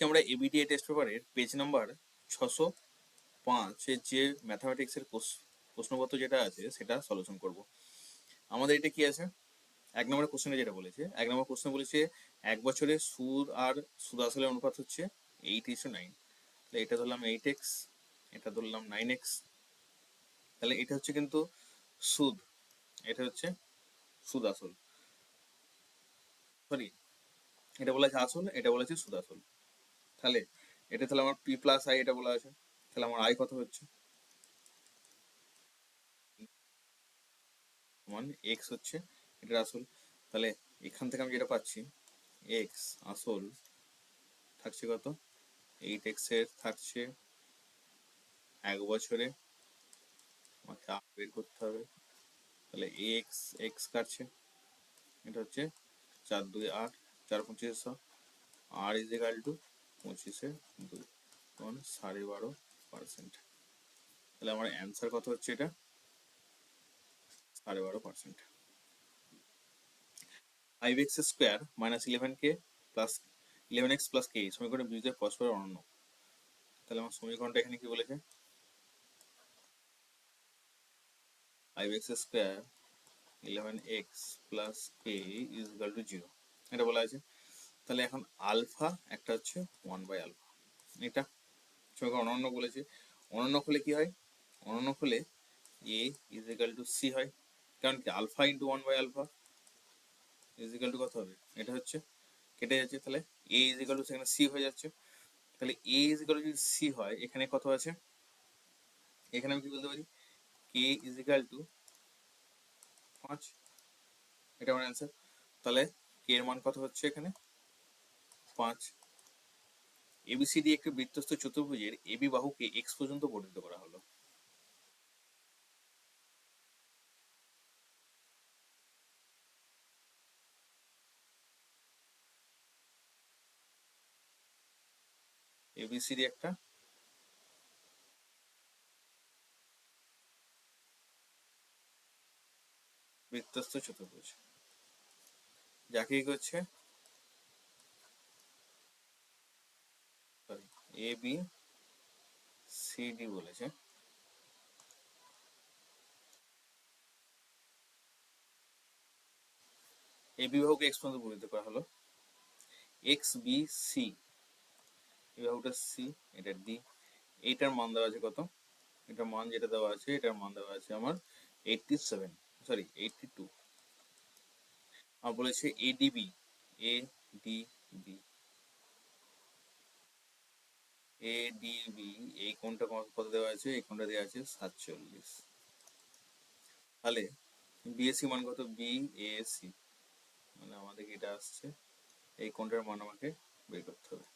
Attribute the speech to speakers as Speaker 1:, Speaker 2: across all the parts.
Speaker 1: আজকে আমরা এবিডিএ টেস্ট পেপারের পেজ নাম্বার ছশো পাঁচের যে ম্যাথামেটিক্সের প্রশ্নপত্র যেটা আছে সেটা সলিউশন করব। আমাদের এটা কি আছে? এক নম্বর কোশ্চেনে যেটা বলেছে, এক নম্বর কোশ্চেন বলেছে, এক বছরে সুদ আর সুদ আসলের অনুপাত হচ্ছে এইট ইসু নাইন তাহলে এটা ধরলাম এইট এক্স এটা ধরলাম নাইন এক্স তাহলে এটা হচ্ছে কিন্তু সুদ এটা হচ্ছে সুদ আসল সরি এটা বলেছে আসল, এটা বলেছে সুদ আসল তাহলে এটা তাহলে আমার পি প্লাস আই এটা বলা আছে তাহলে আমার আই কত হচ্ছে? সমান এক্স হচ্ছে এটা আসল। তাহলে এখান থেকে আমি যেটা পাচ্ছি এক্স আসল থাকছে কত? এইট এক্সের থাকছে এক বছরে। আমাকে বের করতে হবে। তাহলে এক্স এক্স কাটছে। এটা হচ্ছে চার দুই আট, চার পঁচিশশো আর ইজ ইকাল টু পঁচিশে দুই মানে সাড়ে বারো পার্সেন্ট তাহলে আমার অ্যান্সার কত হচ্ছে এটা? সাড়ে বারো percent five x square minus eleven k plus eleven x plus k সমীকরণে বীজের পরস্পর অনন্য। তাহলে আমার সমীকরণটা এখানে কি বলেছে? Five x square eleven x plus k is equal to zero এটা বলা আছে। তাহলে এখন আলফা একটা হচ্ছে ওয়ান বাই আলফা এটা সমীকরণ অনন্য বলেছে। অনন্য হলে কি হয়? অনন্য হলে A is equal to C হয়। কারণ কি? Alpha into one by alpha is equal to কত হবে? এটা হচ্ছে কেটে যাচ্ছে। তাহলে এ ইজ ইকাল টু সেখানে সি হয়ে যাচ্ছে। তাহলে এ ইজ ইকাল টু যদি সি হয়, এখানে কত আছে? এখানে আমি কি বলতে পারি? কে ইজ ইকাল টু পাঁচ। এটা আমার অ্যান্সার তাহলে কে এর মান কত হচ্ছে এখানে? পাঁচ। এবিসিডি একটি বৃত্তস্থ চতুর্ভুজের এবি বাহুকে এক্স পর্যন্ত বর্ধিত করা হলো। এবিসিডি একটা। বৃত্তস্থ চতুর্ভুজ। যাকে কি করছে? এ বি সি ডি বলেছে। এই বিবাহকে এক্স পর্যন্ত বর্ধিত করা হলো। এক্স বি সি বাহুটা সি এটা ডি এইটার মান দেওয়া আছে কত? এটার মান যেটা দেওয়া আছে, এটার মান দেওয়া আছে আমার eighty seven sorry eighty two আর বলেছে ADB A D B A D B এই কোনটা কত দেওয়া আছে? এই কোনটা দেওয়া আছে সাতচল্লিশ। তাহলে মান কত? বি এসি মানে এটা আসছে। এই মান আমাকে বের করতে হবে।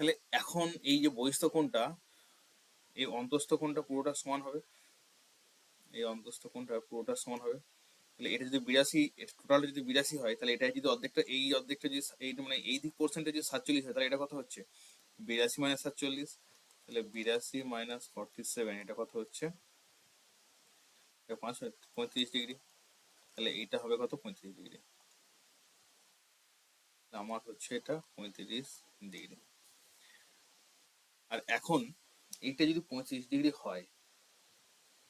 Speaker 1: তাহলে এখন এই যে বহিস্থ কোণটা, এই অন্তস্থ কোণটা পুরোটা সমান হবে। এই অন্তস্থ কোণটা পুরোটা সমান হবে। তাহলে এটা যদি বিরাশি টোটাল যদি বিরাশি হয়, তাহলে এটা যদি অর্ধেকটা, এই অর্ধেকটা যদি এই মানে এই দিক পোর্শনটা যদি সাতচল্লিশ হয়, তাহলে এটা কত হচ্ছে? বিরাশি মাইনাস সাতচল্লিশ, তাহলে বিরাশি মাইনাস ফর্টি সেভেন এটা কত হচ্ছে? পাঁচ, পঁয়ত্রিশ ডিগ্রি তাহলে এইটা হবে কত? পঁয়ত্রিশ ডিগ্রি আমার হচ্ছে এটা পঁয়ত্রিশ ডিগ্রি আর এখন এইটা যদি পঁয়ত্রিশ ডিগ্রি হয়,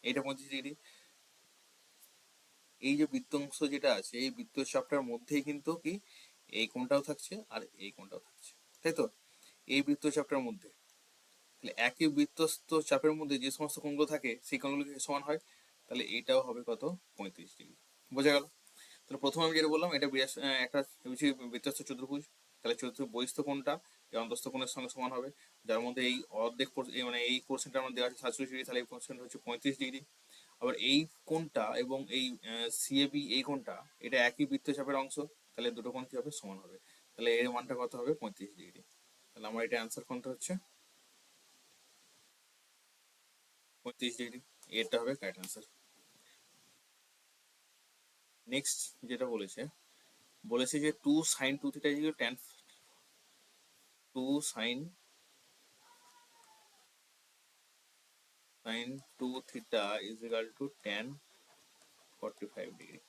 Speaker 1: এইটা পঁয়ত্রিশ ডিগ্রি এই যে বৃত্তাংশ যেটা আছে, এই বৃত্ত চাপটার মধ্যেই কিন্তু কি, এই কোণটাও থাকছে আর এই কোণটাও থাকছে। তাই তো? এই বৃত্ত চাপটার মধ্যে। তাহলে একই বৃত্তস্থ চাপের মধ্যে যে সমস্ত কোণগুলো থাকে, সেই কোণগুলো সমান হয়? তাহলে এইটাও হবে কত? পঁয়ত্রিশ ডিগ্রি। বোঝা গেল? তাহলে প্রথমে আমি যেটা বললাম, এটা একটা বৃত্তস্থ চতুর্ভুজ। তাহলে চতুর্থ বহিস্থ কোণটা এই অন্তস্থ কোণের সঙ্গে সমান হবে, যার মধ্যে এই অর্ধেক মানে এই পোর্শনটা আমার দেওয়া আছে সাতচল্লিশ ডিগ্রি, তাহলে এই পোর্শন হচ্ছে পঁয়ত্রিশ ডিগ্রি। আবার এই কোণটা এবং এই সিএবি এই কোণটা, এটা একই বৃত্তচাপের অংশ, তাহলে দুটো কোণ কি হবে? সমান হবে। তাহলে এর মানটা কত হবে? পঁয়ত্রিশ ডিগ্রি। তাহলে আমার এটা অ্যান্সার কোনটা হচ্ছে? পঁয়ত্রিশ ডিগ্রি এটা হবে কারেক্ট অ্যান্সার নেক্সট যেটা বলেছে বলেছে যে two sine two theta equal ten two sine sine two theta is equal to ten forty five degree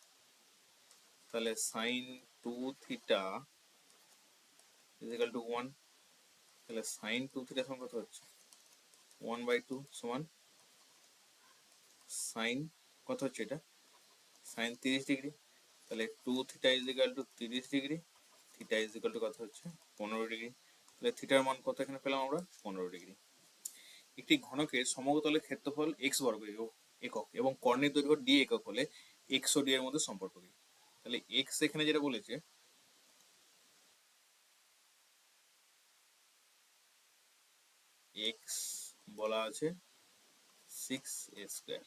Speaker 1: তাহলে sine two theta is equal to one তাহলে সাইন টু থিটা সমান কত হচ্ছে? One by two সমান sine কত হচ্ছে এটা? Sine তিরিশ ডিগ্রি তাহলে two theta is equal to তিরিশ degree theta is equal to কত হচ্ছে? পনেরো ডিগ্রি তাহলে থিটার মান কত এখানে পেলাম আমরা? পনেরো ডিগ্রি একটি ঘনকের সমতলের ক্ষেত্রফল এক্স বর্গ একক এবং কর্ণের দৈর্ঘ্য ডি একক হলে এক্স ও ডি এর মধ্যে সম্পর্ক কি? তাহলে এক্স এখানে যেটা বলেছে এক্স বলা আছে সিক্স এ স্কোয়ার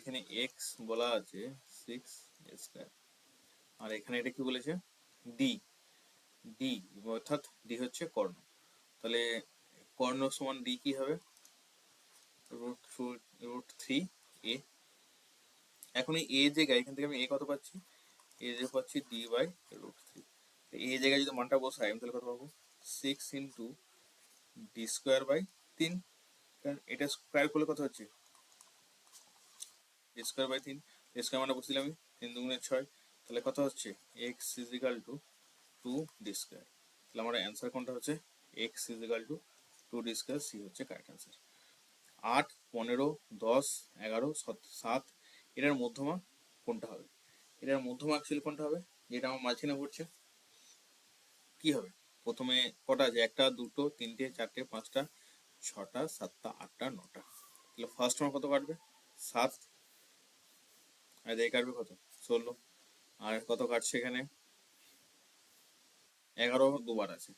Speaker 1: এখানে এক্স বলা আছে সিক্স এ স্কোয়ার আর এখানে এটা কি বলেছে? ডি ডি অর্থাৎ ডি হচ্ছে কর্ণ। তাহলে কর্ণ সমান ডি কি হবে? রুট রুট থ্রি এ এখন এই এ জায়গায় এখান থেকে আমি এ কত পাচ্ছি? এ যে পাচ্ছি ডি বাই রুট থ্রি এ জায়গায় যদি মানটা বসাই, আমি তাহলে কত পাবো? Six into D square by তিন। কারণ এটা স্কোয়ার করলে কত হচ্ছে? ডি স্কোয়ার বাই তিন। ডি স্কোয়ার মানে বসছিলাম আমি? তিন দুগুণে ছয়। তাহলে কত হচ্ছে? X is equal to two D square তাহলে আমার অ্যান্সার কোনটা হচ্ছে? X is equal to two D square C হচ্ছে কারেক্ট অ্যান্সার আট, পনেরো, দশ, এগারো, সাত এটার মধ্যমা কোনটা হবে? এটার মধ্যমা অ্যাকচুয়ালি কোনটা হবে? যেটা আমার মাঝখানে পড়ছে কি হবে? প্রথমে কটা আছে? একটা, দুটো, তিনটে, চারটে, পাঁচটা, ছটা, সাতটা, আটটা, নটা। তাহলে ফার্স্ট আমার কত কাটবে? সাত। আর এদিকে কাটবে কত? ষোলো। আর কত কাটছে এখানে? এগারো, দুবার আছে।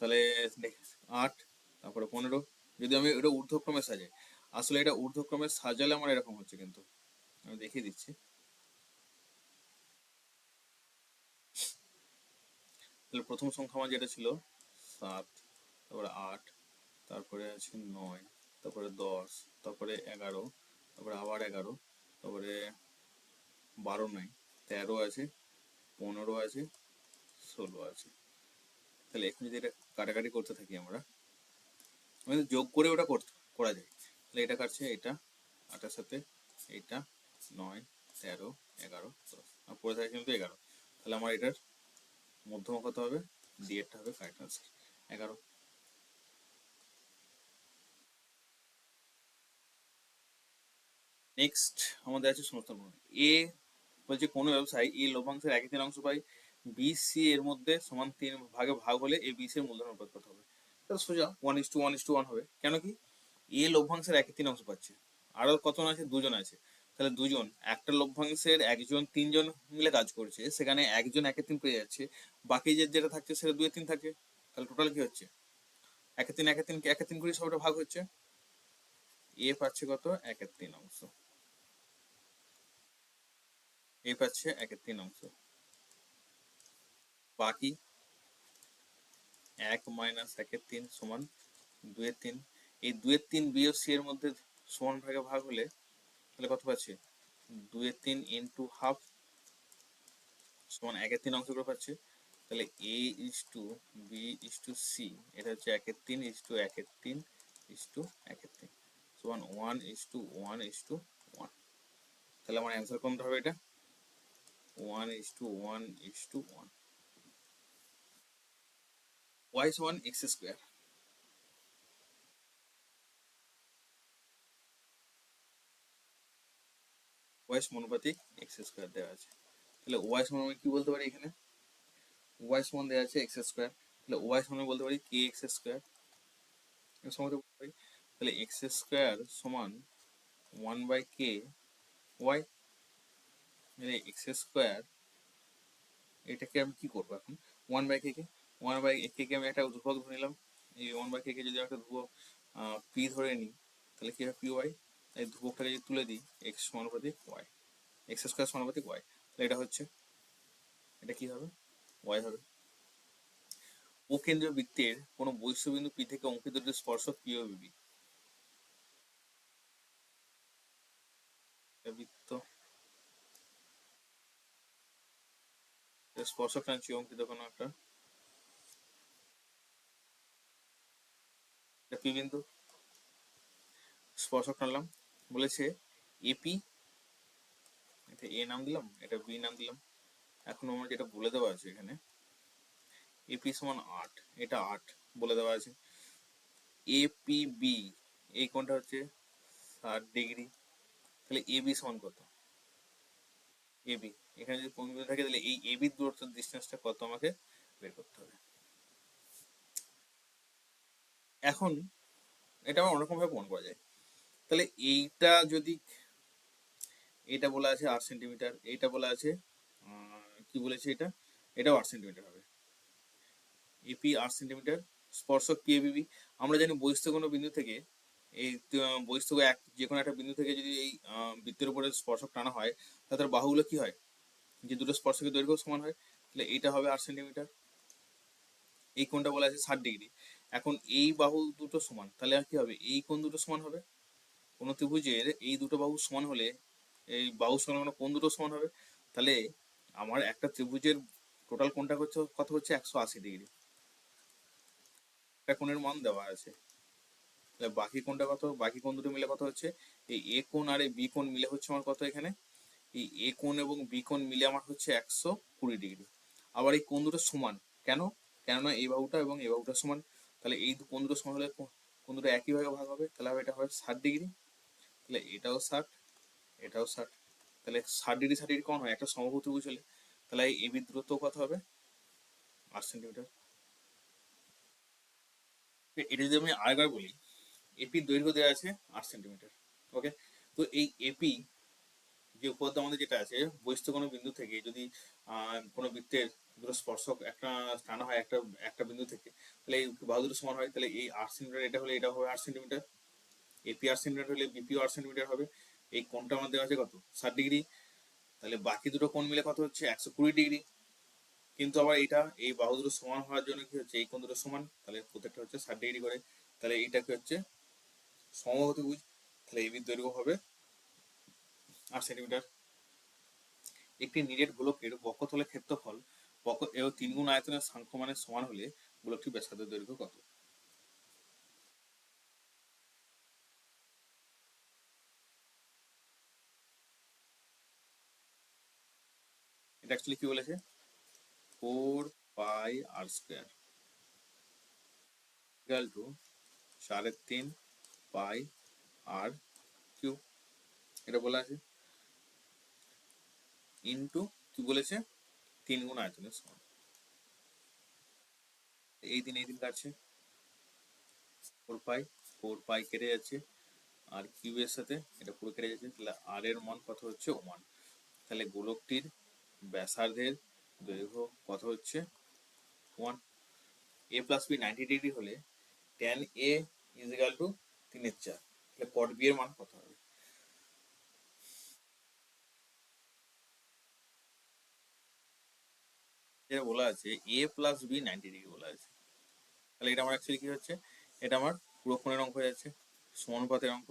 Speaker 1: তাহলে আট, তারপরে পনেরো। যদি আমি এটা ঊর্ধ্বক্রমে সাজাই, আসলে এটা ঊর্ধ্বক্রমে সাজালে আমার এরকম হচ্ছে কিন্তু। আমি দেখিয়ে দিচ্ছি। তাহলে প্রথম সংখ্যা আমার যেটা ছিল সাত, তারপরে আট, তারপরে আছে নয়, তারপরে দশ, তারপরে এগারো, তারপরে আবার এগারো, তারপরে বারো নাই তেরো আছে, পনেরো আছে, ষোলো আছে। তাহলে এখন যদি এটা কাটাকাটি করতে থাকি আমরা আমাদের যোগ করে ওটা করতে, করা যায়, তাহলে এটা কাটছে এটা, আটার সাথে এইটা নয়, তেরো, এগারো, দশ, আর পরে থাকে কিন্তু এগারো। তাহলে আমার এটার মধ্যমা কত হবে? ডি এরটা হবে কারেক্ট এগারো। নেক্সট আমাদের আছে সমস্ত এ বলছে কোনো ব্যবসায় এ লভ্যাংশের একই তিন অংশ পাই বি সি এর মধ্যে সমান তিন ভাগে ভাগ হলে এ বি সি এর মূলধন অনুপাত কত হবে। তাহলে সোজা one is to one is to one হবে। কেন কি? এ লভ্যাংশের একই তিন অংশ পাচ্ছে। আরও কতজন আছে? দুজন আছে। তাহলে দুজন, একটা লভ্যাংশের একজন, তিনজন মিলে কাজ করছে, সেখানে একজন একের তিন পেয়ে যাচ্ছে, বাকি যে যেটা থাকছে সেটা দুই তিন থাকে তাহলে টোটাল কি হচ্ছে? একের তিন একের তিন একের তিন করে সবটা ভাগ হচ্ছে? এ পাচ্ছে কত? একের তিন অংশ। এ পাচ্ছে একের তিন অংশ। বাকি এক মাইনাস একের তিন সমান দুয়ের তিন। এই দুয়ের তিন বিয়োগ সি এর মধ্যে সমান ভাগে ভাগ হলে তাহলে কত পাচ্ছে? দুয়ের তিন ইন্টু হাফ সমান একের তিন অংশ করে পাচ্ছে। তাহলে A is to B is to C এটা হচ্ছে একের তিন ইস টু একের তিন ইস টু একের তিন। সমান one is to one is to one তাহলে আমার অ্যান্সার কোনটা হবে এটা? One is to one is to one y সমান এক্স স্কোয়ার ওয়াই সমানুপাতিক এক্স স্কোয়ার দেওয়া আছে। তাহলে ওয়াই সমান আমি কি বলতে পারি এখানে? ওয়াই সমান দেওয়া আছে এক্স স্কোয়ার। তাহলে ওয়াই সমান বলতে পারি কে এক্স স্কোয়ার? সমান পারি। তাহলে এক্স স্কোয়ার সমান ওয়ান বাই কে ওয়াই? মানে এক্স স্কোয়ার এটাকে আমি কি করব এখন? One by k k? One by k k আমি একটা ধ্রুবক ধরে নিলাম। এই ওয়ান বাই কে কে যদি একটা ধ্রুবক পি ধরে নিই, তাহলে কি হবে পি ওয়াই এই ধ্রুবকটাকে যদি তুলে দিই এক্স সমানুপাতিক ওয়াই এক্স স্কোয়ার সমানুপাতিক ওয়াই তাহলে এটা হচ্ছে, এটা কি হবে? ওয়াই হবে। ও কেন্দ্রীয় বৃত্তের কোনো বৈশ্যবিন্দু পি থেকে অঙ্কিত স্পর্শক পি ও বিবি স্পর্শক টানছি অঙ্কিত কোনো একটা। স্পর্শক টানলাম। বলেছে এপি এটা এ নাম দিলাম, এটা বি নাম দিলাম। এখন আমার যেটা বলে দেওয়া আছে এখানে এপি সমান আট, এটা আট বলে দেওয়া আছে। এপিবি এই কোণটা হচ্ছে? ষাট ডিগ্রি। তাহলে এবি সমান কত? এবি এখানে যদি বিন্দু থাকে, তাহলে এই এবি দূরত্ব ডিস্টেন্সটা কত আমাকে বের করতে হবে। এখন এটা আমার অন্যরকম ভাবে প্রমাণ করা যায়। তাহলে এইটা যদি এটা বলা আছে আট সেন্টিমিটার, এইটা বলা আছে কি বলেছে এটা? এটাও আট সেন্টিমিটার হবে। এপি আট সেন্টিমিটার, স্পর্শক পি এবিবি আমরা জানি বহিস্থ কোনো বিন্দু থেকে এই বহিস্থ এক যে কোনো একটা বিন্দু থেকে যদি এই বৃত্তের উপরে স্পর্শক টানা হয়, তাহলে তার বাহুগুলো কি হয়? যে দুটো স্পর্শকের দৈর্ঘ্য সমান হয়, তাহলে এইটা হবে আট সেন্টিমিটার। এই কোণটা বলা আছে ষাট ডিগ্রি। এখন এই বাহু দুটো সমান, তাহলে আর কি হবে? এই কোণ দুটো সমান হবে? কোন ত্রিভুজের এই দুটো বাহু সমান হলে, এই বাহু সংলগ্ন কোন দুটো সমান হবে? তাহলে আমার একটা ত্রিভুজের টোটাল কোনটা হচ্ছে, কত হচ্ছে? একশো আশি ডিগ্রি একটা কোণের মান দেওয়া আছে। তাহলে বাকি কোণটা কত? বাকি কোণ দুটো মিলে কত হচ্ছে? এই এ কোণ আর এই বি কোণ মিলে হচ্ছে আমার কত এখানে? এই এ কোণ এবং বি কোণ মিলে আমার হচ্ছে একশো কুড়ি ডিগ্রি আবার এই কোণ দুটো সমান। কেন? কেননা এই বাহুটা এবং এই বাহুটা সমান। তাহলে এই কোণ দুটো সমান হলে কো- কোণ দুটো একই ভাগে হবে। তাহলে এটা হবে ষাট ডিগ্রি তাহলে এটাও ষাট এটাও ষাট। তাহলে ষাট ডিগ্রি ষাট ডিগ্রি কম হয়? একটা সমভূ ত্রিভুজ হলে তাহলে এই এবি দূরত্ব কত হবে? আট সেন্টিমিটার এটা যদি আমি আরেকবার বলি এপির দৈর্ঘ্য দেওয়া আছে আট সেন্টিমিটার ওকে তো এই এপি যে উপপাদ্য আমাদের যেটা আছে, বহিস্থ কোনো বিন্দু থেকে যদি কোনো বৃত্তের দুটো স্পর্শক একটা টানা হয়, একটা একটা বিন্দু থেকে, তাহলে এই বাহু দুটো সমান হয়, তাহলে এই আট সেন্টিমিটার এটা হলে এটা হবে আট সেন্টিমিটার এপি আট সেন্টিমিটার হলে বিপিও আট সেন্টিমিটার হবে। এই কোণটা আমাদের দেওয়া আছে কত? ষাট ডিগ্রি। তাহলে বাকি দুটো কোণ মিলে কত হচ্ছে? একশো কুড়ি ডিগ্রি। কিন্তু আবার এটা এই বাহু দুটো সমান হওয়ার জন্য কি হচ্ছে? এই কোণ দুটো সমান। তাহলে প্রত্যেকটা হচ্ছে ষাট ডিগ্রি করে। তাহলে এইটা কি হচ্ছে? সমবাহু ত্রিভুজ। তাহলে এবির দৈর্ঘ্য হবে আট সেন্টিমিটার একটি নিরেট গোলকের বক্ষতলের ক্ষেত্রফল বক্ষ এবং তিন গুণ আয়তনের সাংখ্য মানের সমান হলে গোলকটির ব্যাসার্ধের দৈর্ঘ্য কত? অ্যাকচুয়ালি কি বলেছে? Four pi r square equal to সাড়ে তিন পাই আর কিউ এটা বলা আছে। ইন্টু কি বলেছে? তিন গুণ আয়তনের সমান। এই দিন এই দিন কাটছে। ফোর পাই ফোর পাই কেটে যাচ্ছে। আর কিউবের সাথে এটা পুরো কেটে যাচ্ছে। তাহলে আর এর মান কত হচ্ছে? ওয়ান তাহলে গোলকটির ব্যাসার্ধের দৈর্ঘ্য কত হচ্ছে? One A plus B ninety degree হলে tan A is equal to তিনের চার। তাহলে কট বি এর মান কত হবে? যেটা বলা আছে A plus B ninety degree বলা আছে। তাহলে এটা আমার অ্যাকচুয়ালি কি হচ্ছে? এটা আমার পুরো কোণের অঙ্ক হয়ে যাচ্ছে, সমানুপাতের অঙ্ক।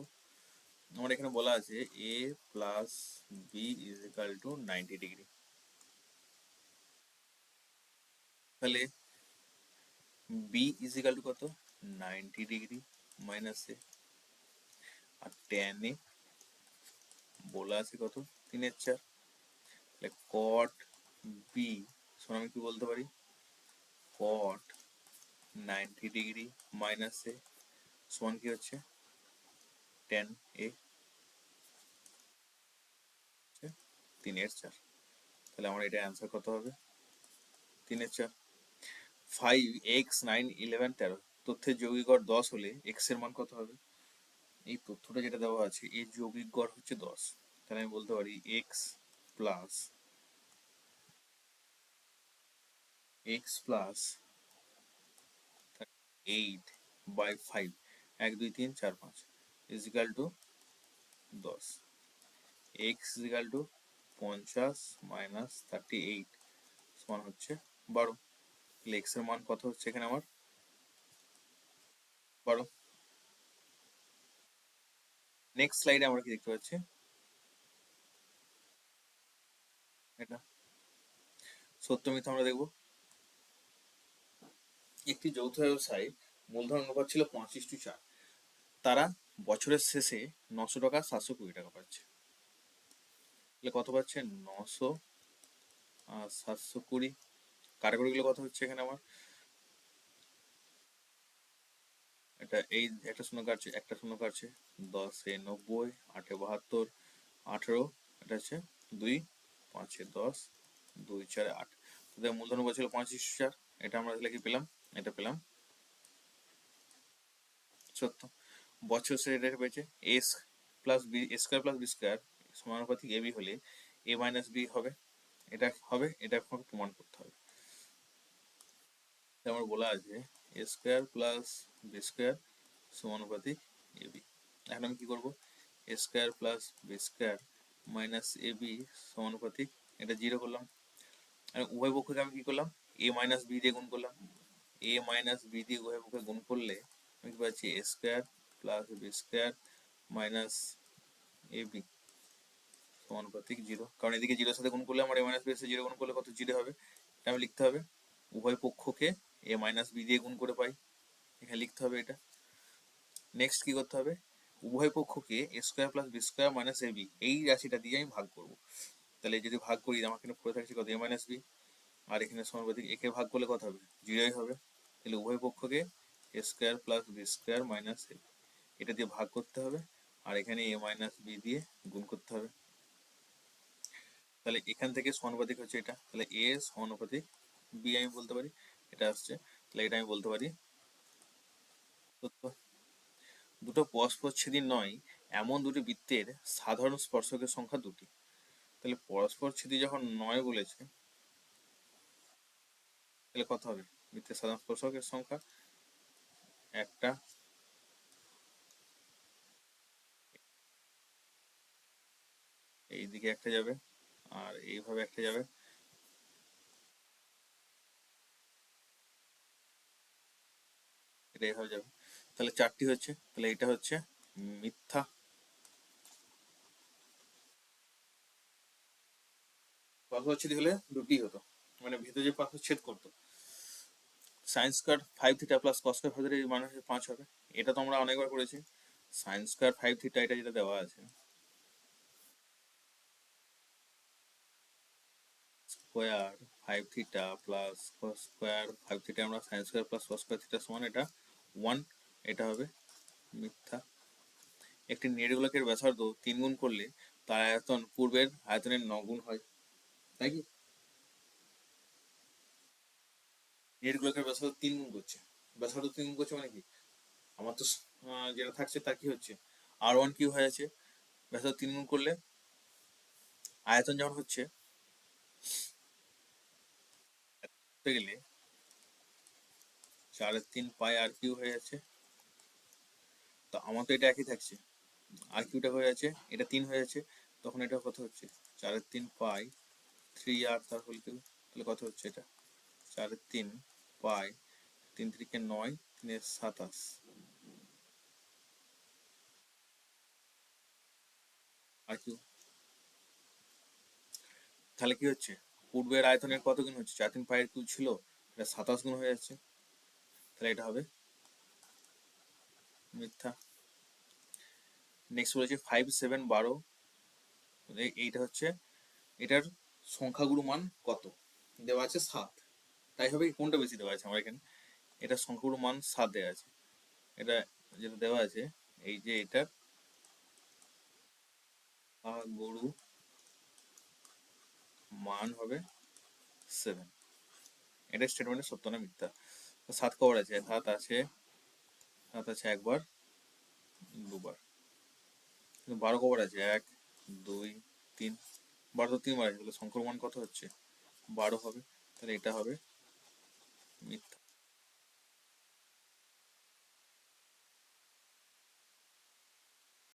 Speaker 1: আমার এখানে বলা আছে A plus B is equal to ninety degree তাহলে বি ইজ ইকাল টু কত? নাইনটি ডিগ্রি মাইনাস এ আর টেন এ বলা আছে কত? তিনের চার। তাহলে কট বি শোনো আমি কি বলতে পারি? Cot ninety degree minus A সমান কি হচ্ছে? টেন এ তিনের চার। তাহলে আমার এটা অ্যান্সার কত হবে? তিনের চার। ফাইভ এক্স নাইন ইলেভেন তেরো তথ্যের যৌগিক গড় দশ হলে এক্সের মান কত হবে? এই তথ্যটা যেটা দেওয়া আছে এই যৌগিক গড় হচ্ছে দশ। তাহলে আমি বলতে পারি x plus x plus eight by five এক, দুই, তিন, চার, পাঁচ ইজ ইকাল টু দশ। এক্স ইজ ইকাল টু পঞ্চাশ মাইনাস থার্টি এইট সমান হচ্ছে বারো। তাহলে এর মান কত হচ্ছে এখানে আমার? বারো নেক্সট স্লাইডে আমরা কি দেখতে পাচ্ছি? এটা। সত্য মিথ্যা আমরা দেখব। একটি যৌথ ব্যবসায় মূলধন অনুপাত ছিল পঁচিশ টু চার। তারা বছরের শেষে নশো টাকা সাতশো কুড়ি টাকা পাচ্ছে। কত পাচ্ছে? নশো আর সাতশো কুড়ি। কাটাকুটিগুলো কথা হচ্ছে এখানে আমার। এটা এই একটা শূন্য কাটছে, একটা শূন্য কাটছে। দশে নব্বই, আটে বাহাত্তর, আঠেরো, এটা হচ্ছে দুই, পাঁচে দশ, দুই চারে আট। তাদের মূলধন বলছিল পঁচিশ হাজার। এটা আমরা তাহলে কি পেলাম? এটা পেলাম সত্য বছর শেষে এটা পেয়েছে S plus B square plus B square সমানুপাতিক এ বি হলে এ মাইনাস বি হবে। এটা হবে, এটা প্রমাণ করতে হবে। আমার বলা আছে A square plus B square সমানুপাতিক এ বি এখন আমি কি করব? A square plus B square minus A B সমানুপাতিক, এটা জিরো করলাম। আর উভয় পক্ষকে আমি কি করলাম? এ মাইনাস বি দিয়ে গুণ করলাম। এ মাইনাস বি দিয়ে উভয় পক্ষে গুণ করলে আমি কি পাচ্ছি? A square plus B square minus A B সমানুপাতিক জিরো কারণ এদিকে জিরোর সাথে গুণ করলে আমার এ মাইনাস বি জিরো গুণ করলে কত জিরো হবে? এটা আমি লিখতে হবে। উভয় পক্ষকে এ মাইনাস বি দিয়ে গুণ করে পাই। এখানে লিখতে হবে এটা। নেক্সট কি করতে হবে? উভয় পক্ষকে A square plus B square minus A B এই রাশিটা দিয়ে আমি ভাগ করব। তাহলে যদি ভাগ করি, আমার এখানে পড়ে থাকছে কত? এ মাইনাস বি আর এখানে সমানুপাতিক একে ভাগ করলে কত হবে? জিরোই হবে। তাহলে উভয় পক্ষকে A square plus B square minus A এটা দিয়ে ভাগ করতে হবে। আর এখানে এ মাইনাস বি দিয়ে গুণ করতে হবে। তাহলে এখান থেকে সমানুপাতিক হচ্ছে এটা। তাহলে এ সমানুপাতিক বি আমি বলতে পারি। এটা আসছে, তাহলে এটা আমি বলতে পারি। দুটো পরস্পরচ্ছেদী নয়, এমন দুটি বৃত্তের সাধারণ স্পর্শকের সংখ্যা দুটি। তাহলে পরস্পরচ্ছেদী যখন নয় বলেছে, তাহলে কত হবে? বৃত্তের সাধারণ স্পর্শকের সংখ্যা একটা। এইদিকে একটা যাবে, আর এইভাবে একটা যাবে। এটা যাবে। তাহলে চারটি হচ্ছে, তাহলে এটা হচ্ছে মিথ্যা। পাথরচ্ছেদ হলে দুটি হতো মানে ভিতরে যে পাথর ছেদ করতো। Sines square five theta plus cos square five পাঁচ হবে। এটা তো আমরা অনেকবার করেছি। সাইন্স স্কোয়ার ফাইভ থিটা এটা যেটা দেওয়া আছে। Square five theta plus cos square five theta আমরা sines square plus cos square theta সমান এটা ওয়ান এটা হবে মিথ্যা। একটি নির্গোলকের ব্যাসার্ধ তিন গুণ করলে তার আয়তন পূর্বের আয়তনের নগুণ হয়, তাই কি? নির্গোলকের ব্যাসার্ধ তিন গুণ করছে। ব্যাসার্ধ তিন গুণ করছে মানে কি? আমার তো যেটা থাকছে তা কি হচ্ছে? আর ওয়ান কিউ হয়ে আছে? ব্যাসার্ধ তিন গুণ করলে আয়তন যখন হচ্ছে করতে গেলে চারের তিন পাই আর কিউ হয়ে যাচ্ছে। তো আমার তো এটা একই থাকছে। আর কিউটা হয়ে আছে এটা তিন হয়ে যাচ্ছে, তখন এটা কত হচ্ছে? চারের তিন পাই থ্রি আর তার হোল কিউ, তাহলে কত হচ্ছে এটা? চারের তিন পাই তিন তিরিকে নয় তিনের সাতাশ। আর কিউ? তাহলে কি হচ্ছে? পূর্বের আয়তনের কত গুণ হচ্ছে চার তিন পায়ের কিউ ছিল, এটা সাতাশ গুণ হয়ে যাচ্ছে। তাহলে এটা হবে মিথ্যা। নেক্সট বলেছে ফাইভ সেভেন বারো। এইটা হচ্ছে, এটার সংখ্যাগুরু মান কত? দেওয়া আছে সাত। তাই হবে কোনটা বেশি দেওয়া আছে আমার এখানে? এটা সংখ্যাগুরু মান সাত দেওয়া আছে। এটা যেটা দেওয়া আছে, এই যে এটার গরু মান হবে সেভেন এটা স্টেটমেন্টের সত্য না মিথ্যা? সাত কবার আছে, সাত আছে সাত আছে একবার, দুবার। বারো কবার আছে, এক, দুই, তিন। বারো তো তিনবার আছে, তাহলে সংখ্যার মান কত হচ্ছে? বারো হবে, তাহলে এটা হবে মিথ্যা।